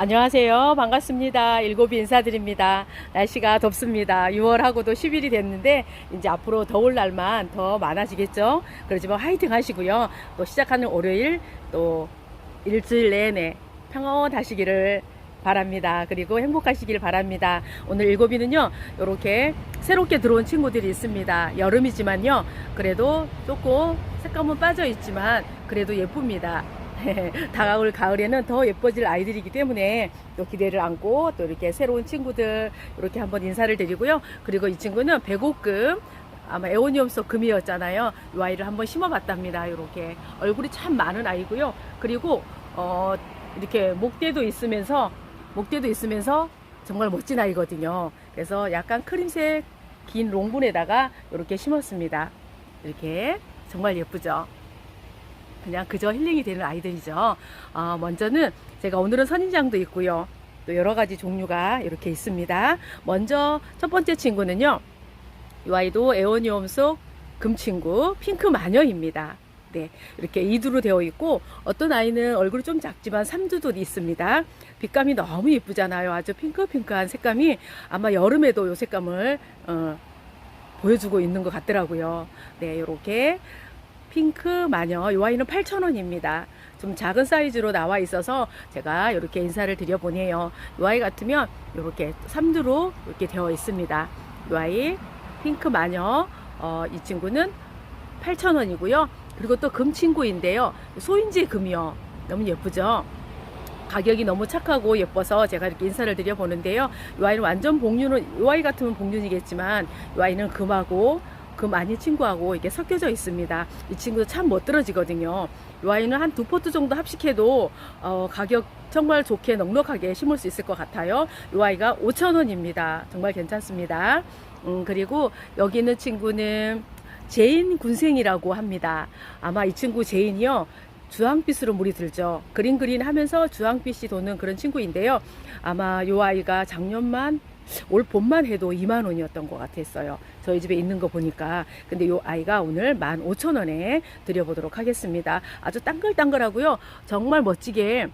안녕하세요. 반갑습니다. 일곱이 인사드립니다. 날씨가 덥습니다. 6월하고도 10일이 됐는데 이제 앞으로 더울 날만 더 많아지겠죠. 그렇지만 화이팅 하시고요. 또 시작하는 월요일 또 일주일 내내 평온하시기를 바랍니다. 그리고 행복하시길 바랍니다. 오늘 일곱이는요, 이렇게 새롭게 들어온 친구들이 있습니다. 여름이지만요, 그래도 조금 색감은 빠져 있지만 그래도 예쁩니다. 다가올 가을에는 더 예뻐질 아이들이기 때문에 또 기대를 안고 또 이렇게 새로운 친구들 이렇게 한번 인사를 드리고요. 그리고 이 친구는 배곡금 아마 에오니움 속 금이었잖아요. 이 아이를 한번 심어봤답니다. 이렇게 얼굴이 참 많은 아이고요. 그리고 어 이렇게 목대도 있으면서 목대도 있으면서 정말 멋진 아이거든요. 그래서 약간 크림색 긴 롱분에다가 이렇게 심었습니다. 이렇게 정말 예쁘죠. 그냥 그저 힐링이 되는 아이들이죠. 어, 먼저는 제가 오늘은 선인장도 있고요. 또 여러 가지 종류가 이렇게 있습니다. 먼저 첫 번째 친구는요. 이 아이도 에오니움 속 금친구 핑크 마녀입니다. 네, 이렇게 이두로 되어 있고 어떤 아이는 얼굴이 좀 작지만 삼두도 있습니다. 빛감이 너무 예쁘잖아요. 아주 핑크핑크한 색감이 아마 여름에도 이 색감을 어, 보여주고 있는 것 같더라고요. 네, 이렇게 핑크 마녀 이 아이는 8,000원입니다. 좀 작은 사이즈로 나와 있어서 제가 이렇게 인사를 드려보네요. 이 아이 같으면 이렇게 3두로 이렇게 되어 있습니다. 이 아이 핑크 마녀 어, 이 친구는 8,000원이고요. 그리고 또 금 친구인데요. 소인지 금이요. 너무 예쁘죠? 가격이 너무 착하고 예뻐서 제가 이렇게 인사를 드려보는데요. 이 아이는 완전 복륜은, 이 아이 같으면 복륜이겠지만, 이 아이는 금하고, 금 아닌 친구하고 이게 섞여져 있습니다. 이 친구도 참 멋들어지거든요. 이 아이는 한 두 포트 정도 합식해도, 어, 가격 정말 좋게 넉넉하게 심을 수 있을 것 같아요. 이 아이가 5,000원입니다. 정말 괜찮습니다. 음, 그리고 여기 있는 친구는 제인 군생이라고 합니다. 아마 이 친구 제인이요. 주황빛으로 물이 들죠. 그린 그린 하면서 주황빛이 도는 그런 친구인데요. 아마 요 아이가 작년만 올 봄만 해도 2만 원이었던 것 같았어요. 저희 집에 있는 거 보니까. 근데 요 아이가 오늘 15,000원에 드려보도록 하겠습니다. 아주 땅글땅글하고요. 정말 멋지게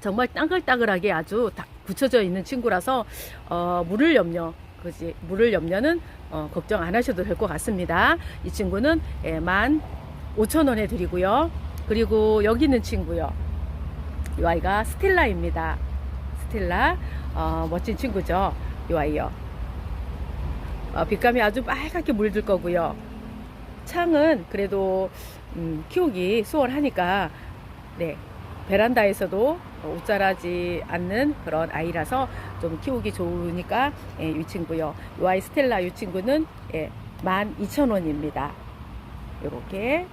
정말 땅글땅글하게 아주 딱 붙여져 있는 친구라서 어, 물을 염려 그지 물을 염려는 어, 걱정 안 하셔도 될 것 같습니다. 이 친구는 예, 15,000원에 드리고요. 그리고 여기 있는 친구요. 이 아이가 스텔라입니다. 스텔라 어, 멋진 친구죠. 이 아이요. 어, 빛감이 아주 빨갛게 물들 거고요. 창은 그래도 음, 키우기 수월하니까 네 베란다에서도 옷 자라지 않는 그런 아이라서 좀 키우기 좋으니까 예, 이 친구요. 이 아이 스텔라 이 친구는 예, 12,000원입니다. 요렇게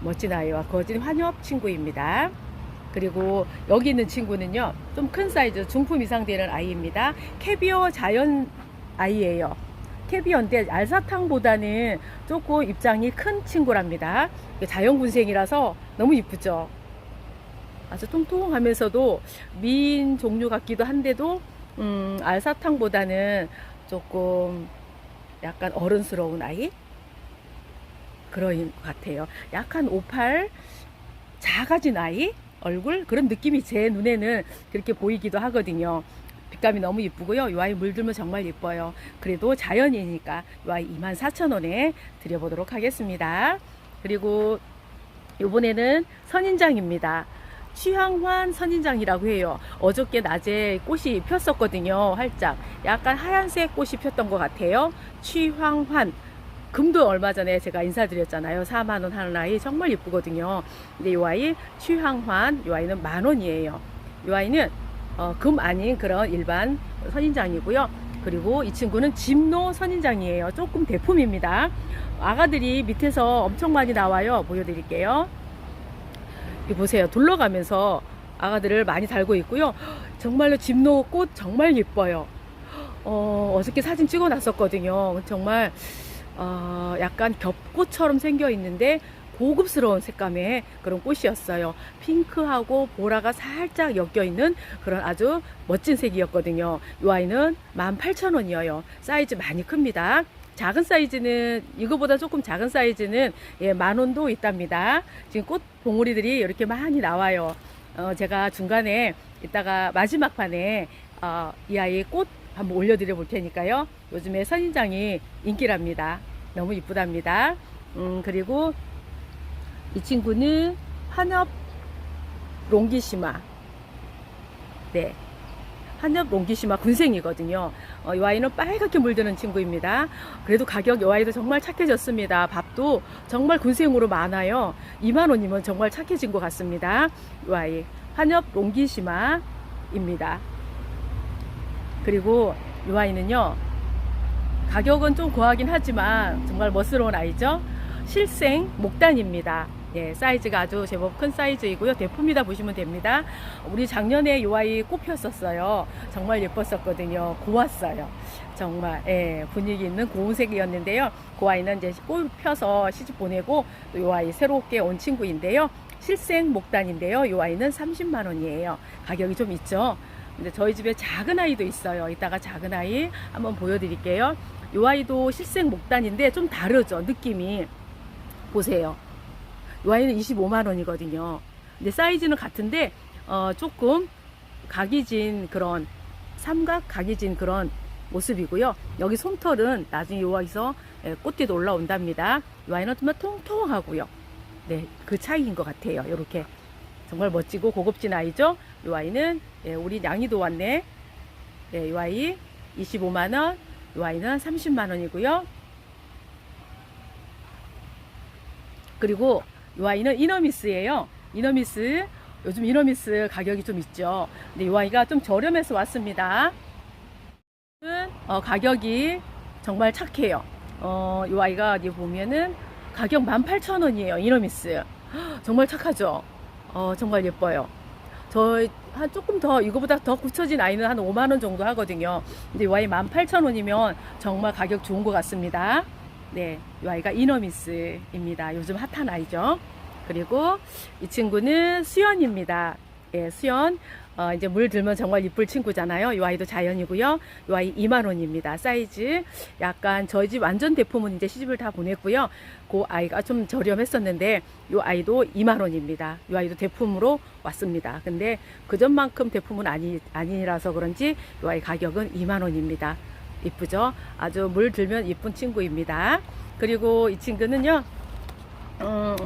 멋진 아이와 거진 환엽 친구입니다. 그리고 여기 있는 친구는요, 좀 큰 사이즈, 중품 이상 되는 아이입니다. 캐비어 자연 아이예요. 캐비어인데 알사탕보다는 조금 입장이 큰 친구랍니다. 자연 군생이라서 너무 이쁘죠. 아주 통통하면서도 미인 종류 같기도 한데도 음, 알사탕보다는 조금 약간 어른스러운 아이 그런 것 같아요. 약간 58 작아진 아이 얼굴 그런 느낌이 제 눈에는 그렇게 보이기도 하거든요. 빛감이 너무 이쁘고요. 이 아이 물들면 정말 예뻐요. 그래도 자연이니까 이 아이 24,000원에 드려보도록 하겠습니다. 그리고 이번에는 선인장입니다. 취향환 선인장이라고 해요. 어저께 낮에 꽃이 폈었거든요. 활짝. 약간 하얀색 꽃이 폈던 것 같아요. 취향환. 금도 얼마 전에 제가 인사드렸잖아요. 4만원 하는 아이 정말 예쁘거든요. 근데 이 아이 취향환, 이 아이는 만원이에요. 이 아이는 어, 금 아닌 그런 일반 선인장이고요. 그리고 이 친구는 집노 선인장이에요. 조금 대품입니다. 아가들이 밑에서 엄청 많이 나와요. 보여드릴게요. 이 보세요. 둘러가면서 아가들을 많이 달고 있고요. 정말로 집노 꽃 정말 예뻐요. 어, 어저께 사진 찍어 놨었거든요. 정말 어, 약간 겹꽃처럼 생겨 있는데 고급스러운 색감의 그런 꽃이었어요. 핑크하고 보라가 살짝 엮여 있는 그런 아주 멋진 색이었거든요. 이 아이는 18,000원이에요. 사이즈 많이 큽니다. 작은 사이즈는 이거보다 조금 작은 사이즈는 예, 만 원도 있답니다. 지금 꽃 봉오리들이 이렇게 많이 나와요. 어, 제가 중간에 이따가 마지막 판에 어, 이 아이 꽃 한번 올려드려 볼 테니까요. 요즘에 선인장이 인기랍니다. 너무 이쁘답니다. 음, 그리고 이 친구는 한엽 롱기시마. 네. 한엽 롱기시마 군생이거든요. 어, 이 아이는 빨갛게 물드는 친구입니다. 그래도 가격 이 아이도 정말 착해졌습니다. 밥도 정말 군생으로 많아요. 2만원이면 정말 착해진 것 같습니다. 이 아이. 한엽 롱기시마입니다. 그리고 이 아이는요, 가격은 좀 고하긴 하지만 정말 멋스러운 아이죠. 실생 목단입니다. 예, 사이즈가 아주 제법 큰 사이즈이고요. 대품이다 보시면 됩니다. 우리 작년에 이 아이 꽃 폈었어요. 정말 예뻤었거든요. 고왔어요. 정말 예, 분위기 있는 고운색이었는데요. 그 아이는 이제 꽃 펴서 시집 보내고 또이 아이 새롭게 온 친구인데요. 실생 목단인데요. 이 아이는 30만 원이에요. 가격이 좀 있죠. 근데 저희 집에 작은 아이도 있어요. 이따가 작은 아이 한번 보여드릴게요. 이 아이도 실생 목단인데 좀 다르죠. 느낌이. 보세요. 이 아이는 25만 원이거든요. 근데 사이즈는 같은데 어, 조금 각이 진 그런 삼각 각이 진 그런 모습이고요. 여기 솜털은 나중에 여기서 예, 꽃띠도 올라온답니다. 이 아이는 좀 통통하고요. 네, 그 차이인 것 같아요. 이렇게 정말 멋지고 고급진 아이죠. 이 아이는 예, 우리 양이도 왔네. 네, 이 아이 25만 원, 이 아이는 30만 원이고요. 그리고 이 아이는 이너미스예요. 이너미스 요즘 이너미스 가격이 좀 있죠. 근데 이 아이가 좀 저렴해서 왔습니다. 어, 가격이 정말 착해요. 어, 이 아이가 어디 보면은 가격 18,000원이에요. 이너미스. 정말 착하죠. 어, 정말 예뻐요. 저 한 조금 더 이거보다 더 굳혀진 아이는 한 5만 원 정도 하거든요. 근데 이 아이 18,000원이면 정말 가격 좋은 것 같습니다. 네, 이 아이가 이너미스입니다. 요즘 핫한 아이죠. 그리고 이 친구는 수연입니다. 예, 수연. 어, 이제 물 들면 정말 이쁠 친구잖아요. 이 아이도 자연이고요. 이 아이 2만 원입니다. 사이즈 약간 저희 집 완전 대품은 이제 시집을 다 보냈고요. 그 아이가 좀 저렴했었는데 이 아이도 2만 원입니다. 이 아이도 대품으로 왔습니다. 근데 그 전만큼 대품은 아니 아니라서 그런지 이 아이 가격은 2만 원입니다. 이쁘죠? 아주 물 들면 이쁜 친구입니다. 그리고 이 친구는요. 음,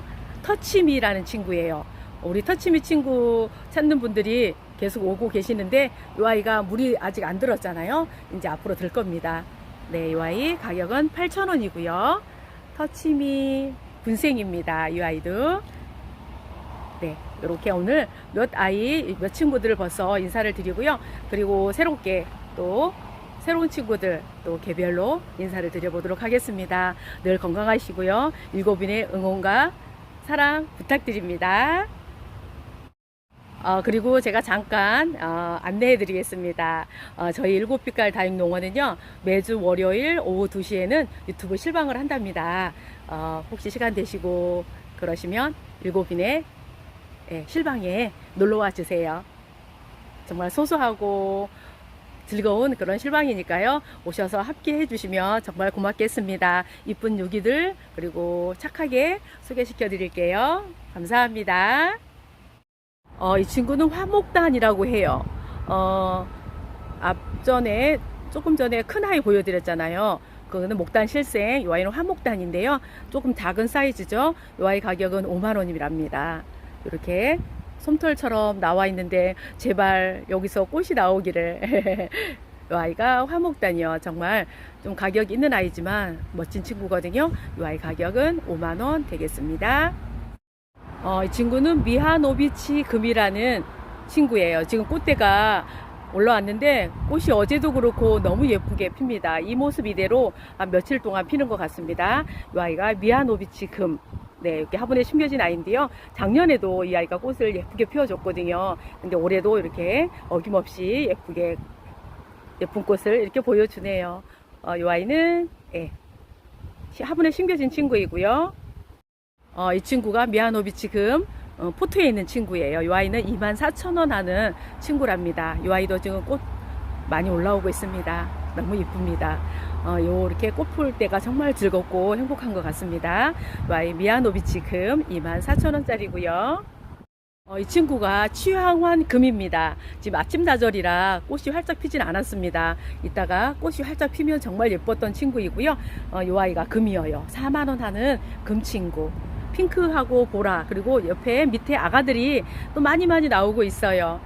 터치미라는 친구예요. 우리 터치미 친구 찾는 분들이 계속 오고 계시는데 이 아이가 물이 아직 안 들었잖아요. 이제 앞으로 들 겁니다. 네, 이 아이 가격은 8,000원이고요. 터치미 군생입니다. 이 아이도. 네, 이렇게 오늘 몇 아이, 몇 친구들을 벌써 인사를 드리고요. 그리고 새롭게 또 새로운 친구들 또 개별로 인사를 드려보도록 하겠습니다. 늘 건강하시고요. 일곱인의 응원과 사랑 부탁드립니다. 어, 그리고 제가 잠깐 어, 안내해 드리겠습니다. 어, 저희 일곱 빛깔 다육 농원은요, 매주 월요일 오후 2시에는 유튜브 실방을 한답니다. 어, 혹시 시간 되시고 그러시면 일곱인의 예, 실방에 놀러 와 주세요. 정말 소소하고 즐거운 그런 실방이니까요. 오셔서 함께 해 주시면 정말 고맙겠습니다. 이쁜 유기들 그리고 착하게 소개시켜 드릴게요. 감사합니다. 어, 이 친구는 화목단이라고 해요. 어, 앞전에 조금 전에 큰 아이 보여드렸잖아요. 그거는 목단 실생, 이 아이는 화목단인데요. 조금 작은 사이즈죠. 이 아이 가격은 5만 원이랍니다. 이렇게 솜털처럼 나와 있는데 제발 여기서 꽃이 나오기를. 이 아이가 화목단이요. 정말 좀 가격 있는 아이지만 멋진 친구거든요. 이 아이 가격은 5만 원 되겠습니다. 어, 이 친구는 미하노비치 금이라는 친구예요. 지금 꽃대가 올라왔는데 꽃이 어제도 그렇고 너무 예쁘게 핍니다. 이 모습 이대로 한 며칠 동안 피는 것 같습니다. 이 아이가 미하노비치 금. 네, 이렇게 화분에 심겨진 아이인데요. 작년에도 이 아이가 꽃을 예쁘게 피워줬거든요. 근데 올해도 이렇게 어김없이 예쁘게 예쁜 꽃을 이렇게 보여주네요. 어, 이 아이는 예, 화분에 심겨진 친구이고요. 어, 이 친구가 미아노비치 금 어, 포트에 있는 친구예요. 이 아이는 24,000원 하는 친구랍니다. 이 아이도 지금 꽃 많이 올라오고 있습니다. 너무 이쁩니다. 어, 요 이렇게 꽃 풀 때가 정말 즐겁고 행복한 것 같습니다. 요 아이 미아노비치 금 24,000원짜리고요. 어, 이 친구가 취향환 금입니다. 지금 아침 나절이라 꽃이 활짝 피진 않았습니다. 이따가 꽃이 활짝 피면 정말 예뻤던 친구이고요. 어, 요 아이가 금이어요. 4만원 하는 금 친구. 핑크하고 보라 그리고 옆에 밑에 아가들이 또 많이 많이 나오고 있어요.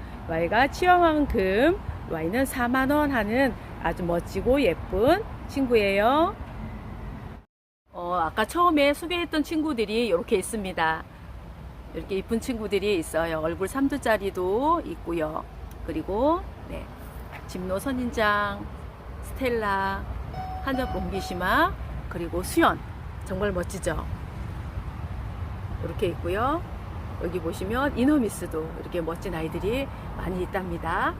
금. 요 아이는 4만원 하는 아주 멋지고 예쁜 친구예요. 어, 아까 처음에 소개했던 친구들이 이렇게 있습니다. 이렇게 이쁜 친구들이 있어요. 얼굴 3두짜리도 있고요. 그리고 네, 진노 선인장, 스텔라, 한적 롱기시마, 그리고 수연 정말 멋지죠. 이렇게 있고요. 여기 보시면 이너미스도 이렇게 멋진 아이들이 많이 있답니다.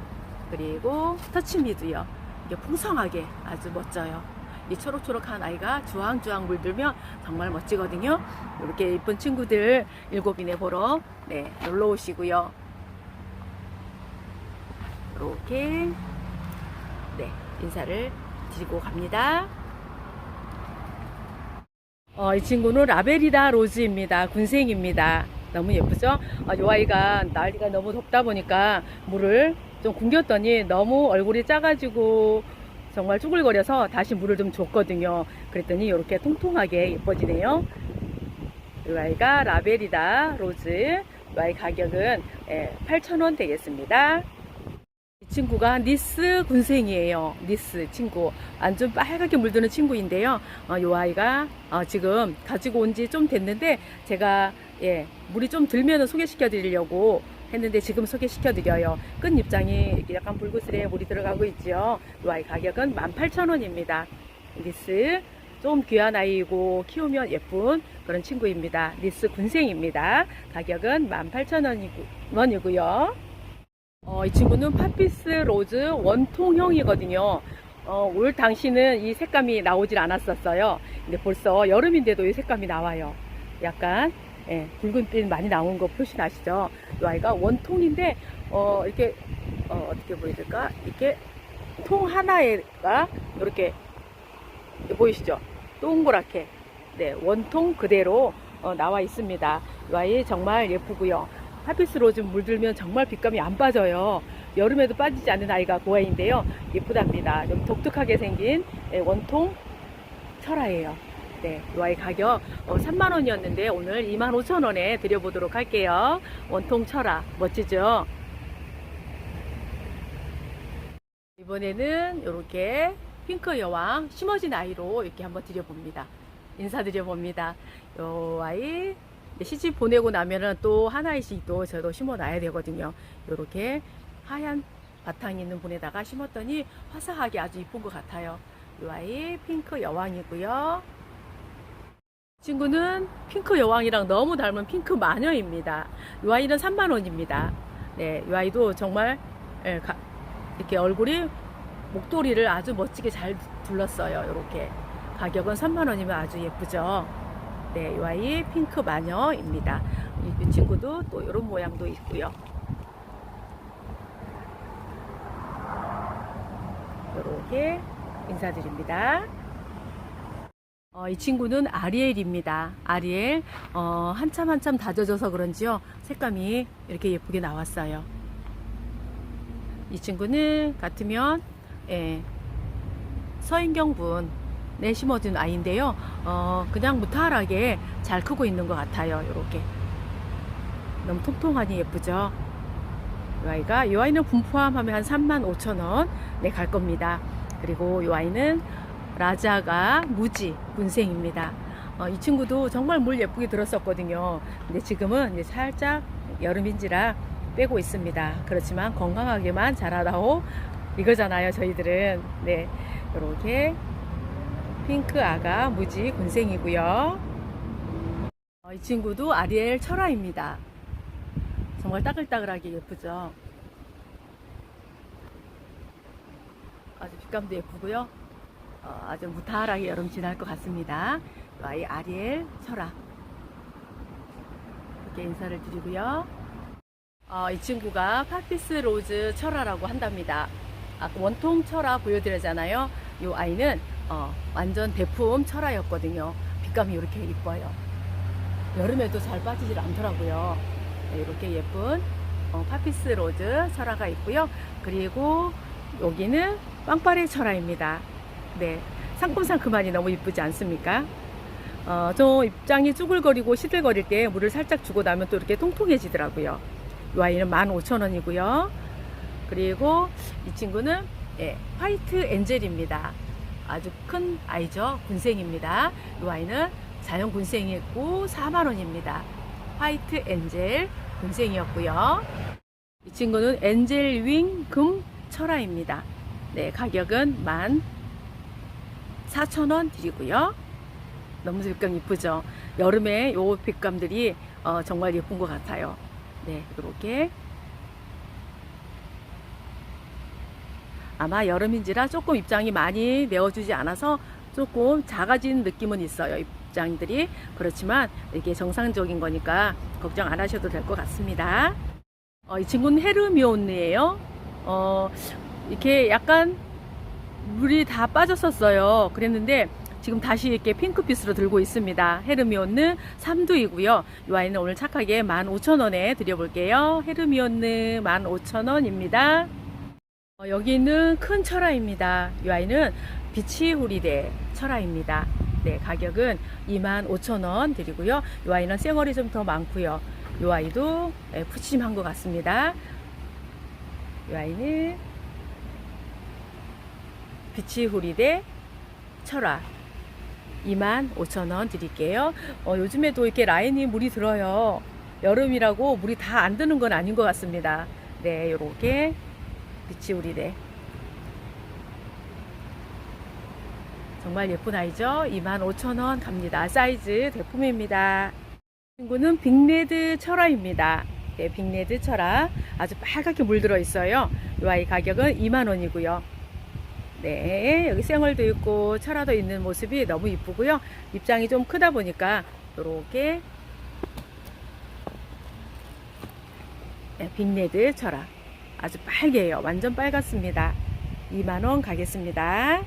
그리고 터치미도요. 이게 풍성하게 아주 멋져요. 이 초록초록한 아이가 주황주황 물들면 정말 멋지거든요. 이렇게 예쁜 친구들 일곱이네 보러 네, 놀러 오시고요. 이렇게 네, 인사를 드리고 갑니다. 어, 이 친구는 라베리다 로즈입니다. 군생입니다. 너무 예쁘죠? 어, 이 아이가 날이가 너무 덥다 보니까 물을 좀 굶겼더니 너무 얼굴이 작아지고 정말 쭈글거려서 다시 물을 좀 줬거든요. 그랬더니 이렇게 통통하게 예뻐지네요. 이 아이가 라벨이다 로즈. 이 아이 가격은 8,000원 되겠습니다. 이 친구가 니스 군생이에요. 니스 친구. 완전 빨갛게 물드는 친구인데요. 어, 이 아이가 어, 지금 가지고 온 지 좀 됐는데 제가 예, 물이 좀 들면 소개시켜 드리려고 했는데 지금 소개시켜 드려요. 끝 입장이 약간 붉은슬에 물이 들어가고 있죠. 이 아이 가격은 18,000원입니다. 니스 좀 귀한 아이고 키우면 예쁜 그런 친구입니다. 니스 군생입니다. 가격은 18,000원이고요. 어, 이 친구는 파피스 로즈 원통형이거든요. 어, 올 당시는 이 색감이 나오질 않았었어요. 근데 벌써 여름인데도 이 색감이 나와요. 약간 예, 붉은빛 많이 나온 거 표시 나시죠? 이 아이가 원통인데 어, 이렇게 어, 어떻게 보여줄까? 이렇게 통 하나에가 이렇게 보이시죠? 동그랗게 네, 원통 그대로 어, 나와 있습니다. 이 아이 정말 예쁘고요. 하피스 로즈 물들면 정말 빛감이 안 빠져요. 여름에도 빠지지 않는 아이가 그 아이인데요. 예쁘답니다. 좀 독특하게 생긴 예, 원통 철화예요. 네, 이 아이 가격 3만원이었는데 오늘 25,000원에 드려보도록 할게요. 원통 철화 멋지죠? 이번에는 이렇게 핑크 여왕 심어진 아이로 이렇게 한번 드려봅니다. 인사드려봅니다. 요 아이 시집 보내고 나면은 또 하나씩 또 저도 심어 놔야 되거든요. 요렇게 하얀 바탕 있는 분에다가 심었더니 화사하게 아주 이쁜 것 같아요. 요 아이 핑크 여왕이고요. 친구는 핑크 여왕이랑 너무 닮은 핑크 마녀입니다. 요 아이는 3만원입니다. 네, 요 아이도 정말 예, 가- 이렇게 얼굴이 목도리를 아주 멋지게 잘 둘렀어요. 이렇게 가격은 3만원이면 아주 예쁘죠. 네, 이 아이 핑크 마녀입니다. 이, 이 친구도 또 이런 모양도 있고요. 이렇게 인사드립니다. 어, 이 친구는 아리엘입니다. 아리엘 어, 한참 한참 다져져서 그런지요 색감이 이렇게 예쁘게 나왔어요. 이 친구는 같으면 예, 서인경 분 내 심어둔 아이인데요. 어, 그냥 무탈하게 잘 크고 있는 것 같아요. 이렇게 너무 통통하니 예쁘죠. 이 아이가 이 아이는 분 포함하면 한 3만 5천 원 네, 갈 겁니다. 그리고 이 아이는 라자가 무지 군생입니다. 어, 이 친구도 정말 물 예쁘게 들었었거든요. 근데 지금은 이제 살짝 여름인지라 빼고 있습니다. 그렇지만 건강하게만 자라다오 이거잖아요. 저희들은 네 이렇게 핑크 아가 무지 군생이고요. 어, 이 친구도 아리엘 철화입니다. 정말 따글따글하게 예쁘죠. 아주 빛감도 예쁘고요. 어, 아주 무탈하게 여름 지날 것 같습니다. 이 아이 아리엘 철화 이렇게 인사를 드리고요. 어, 이 친구가 파피스 로즈 철화라고 한답니다. 아까 원통 철화 보여드렸잖아요. 이 아이는 어, 완전 대품 철화였거든요. 빛감이 이렇게 이뻐요. 여름에도 잘 빠지질 않더라고요. 네, 이렇게 예쁜 어, 파피스 로즈 철화가 있고요. 그리고 여기는 빵빠레 철화입니다. 네, 그만이 너무 이쁘지 않습니까? 어, 저 입장이 쭈글거리고 시들거릴 때 물을 살짝 주고 나면 또 이렇게 통통해지더라고요. 이 아이는 15,000원이고요. 그리고 이 친구는 예, 화이트 엔젤입니다. 아주 큰 아이죠. 군생입니다. 이 아이는 자연 군생이고 4만원입니다. 화이트 엔젤 군생이었고요. 이 친구는 엔젤 윙 금 철화입니다. 네, 가격은 14,000원 드리고요. 너무 빛감 이쁘죠? 여름에 요 빛감들이 어, 정말 예쁜 것 같아요. 네, 이렇게 아마 여름인지라 조금 입장이 많이 내어주지 않아서 조금 작아진 느낌은 있어요. 입장들이 그렇지만 이게 정상적인 거니까 걱정 안 하셔도 될 것 같습니다. 어, 이 친구는 헤르미온이에요. 어, 이렇게 약간 물이 다 빠졌었어요. 그랬는데 지금 다시 이렇게 핑크빛으로 들고 있습니다. 헤르미온느 3두이고요. 이 아이는 오늘 착하게 15,000원에 드려볼게요. 헤르미온느 15,000원입니다. 어, 여기는 큰 철화입니다. 이 아이는 비치 호리대 철화입니다. 네, 가격은 25,000원 드리고요. 이 아이는 쌩얼이 좀 더 많고요. 이 아이도 예, 푸짐한 것 같습니다. 이 아이는 비치 호리대 철화 25,000원 드릴게요. 어, 요즘에도 이렇게 라인이 물이 들어요. 여름이라고 물이 다 안 드는 건 아닌 것 같습니다. 네, 요렇게 비치 우리네. 정말 예쁜 아이죠? 25,000원 갑니다. 사이즈 대품입니다. 친구는 빅레드 철화입니다. 네, 빅레드 철화. 아주 빨갛게 물들어 있어요. 이 아이 가격은 2만원이고요. 네, 여기 쌩얼도 있고 철화도 있는 모습이 너무 이쁘고요. 입장이 좀 크다 보니까 이렇게 네, 빅레드 철화. 아주 빨개요. 완전 빨갛습니다. 2만원 가겠습니다.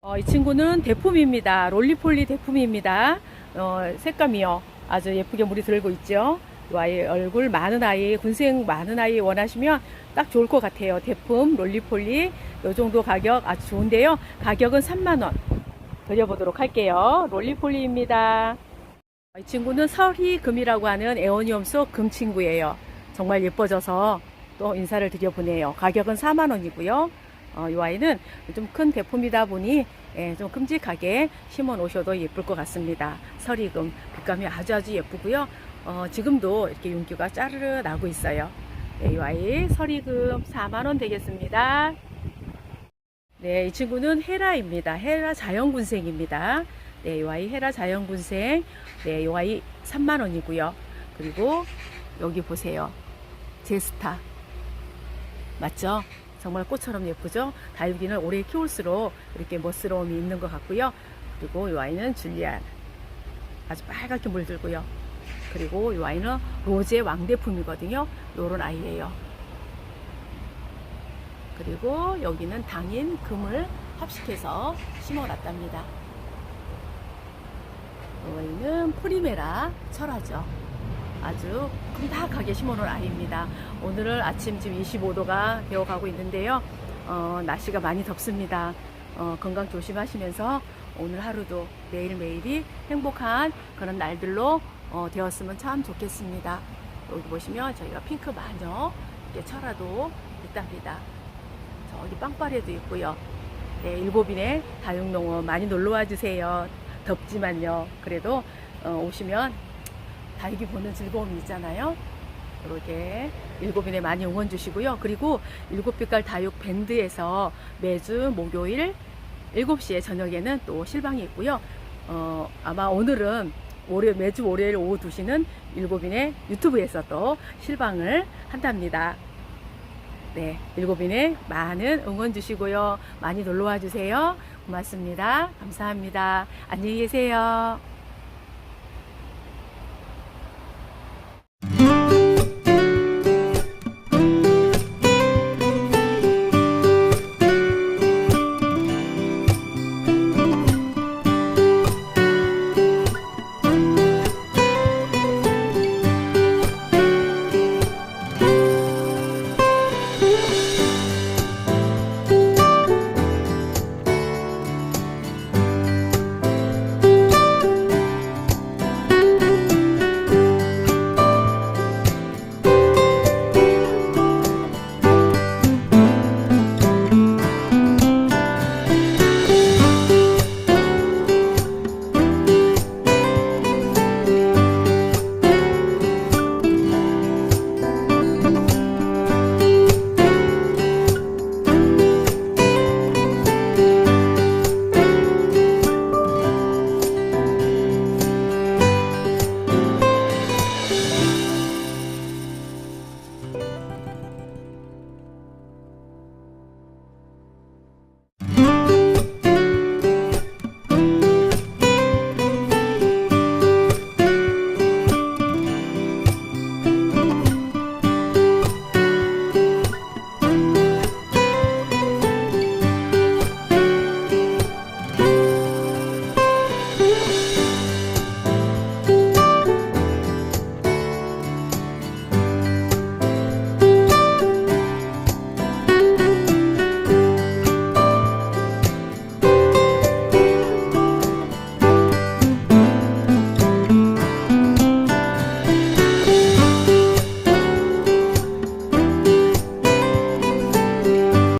어, 이 친구는 대품입니다. 롤리폴리 대품입니다. 어, 색감이요. 아주 예쁘게 물이 들고 있죠. 이 아이 얼굴 많은 아이, 군생 많은 아이 원하시면 딱 좋을 것 같아요. 대품 롤리폴리 요 정도 가격 아주 좋은데요. 가격은 3만원 드려보도록 할게요. 롤리폴리입니다. 이 친구는 설희금이라고 하는 에어니엄 속 금 친구예요. 정말 예뻐져서 또 인사를 드려보네요. 가격은 4만원이고요. 어, 이 아이는 좀 큰 대품이다 보니 예, 좀 큼직하게 심어 놓으셔도 예쁠 것 같습니다. 서리금 빛감이 아주 아주 예쁘고요. 어, 지금도 이렇게 윤기가 짜르르 나고 있어요. 네, 이 아이 서리금 4만원 되겠습니다. 네, 이 친구는 헤라입니다. 헤라 자연군생입니다. 네, 이 아이 헤라 자연군생. 네, 이 아이 3만원이고요. 그리고 여기 보세요. 제스타. 맞죠? 정말 꽃처럼 예쁘죠? 다육이는 오래 키울수록 이렇게 멋스러움이 있는 것 같고요. 그리고 이 아이는 줄리안. 아주 빨갛게 물들고요. 그리고 이 아이는 로제 왕대품이거든요. 요런 아이예요. 그리고 여기는 당인 금을 합식해서 심어놨답니다. 이 아이는 포리메라 철화죠. 아주 큼닥하게 심어놓은 아이입니다. 오늘은 아침 지금 25도가 되어가고 있는데요. 어, 날씨가 많이 덥습니다. 어, 건강 조심하시면서 오늘 하루도 매일매일이 행복한 그런 날들로 어, 되었으면 참 좋겠습니다. 여기 보시면 저희가 핑크 마녀 이렇게 철화도 있답니다. 저기 빵빠레도 있고요. 네, 일곱인의 다육농원 많이 놀러와 주세요. 덥지만요. 그래도 어, 오시면 다육이 보는 즐거움이 있잖아요. 이렇게 일곱인에 많이 응원 주시고요. 그리고 일곱 빛깔 다육 밴드에서 매주 목요일 7시에 저녁에는 또 실방이 있고요. 어, 아마 오늘은 월요 매주 월요일 오후 2시는 일곱인의 유튜브에서 또 실방을 한답니다. 네, 일곱인에 많은 응원 주시고요. 많이 놀러 와 주세요. 고맙습니다. 감사합니다. 안녕히 계세요.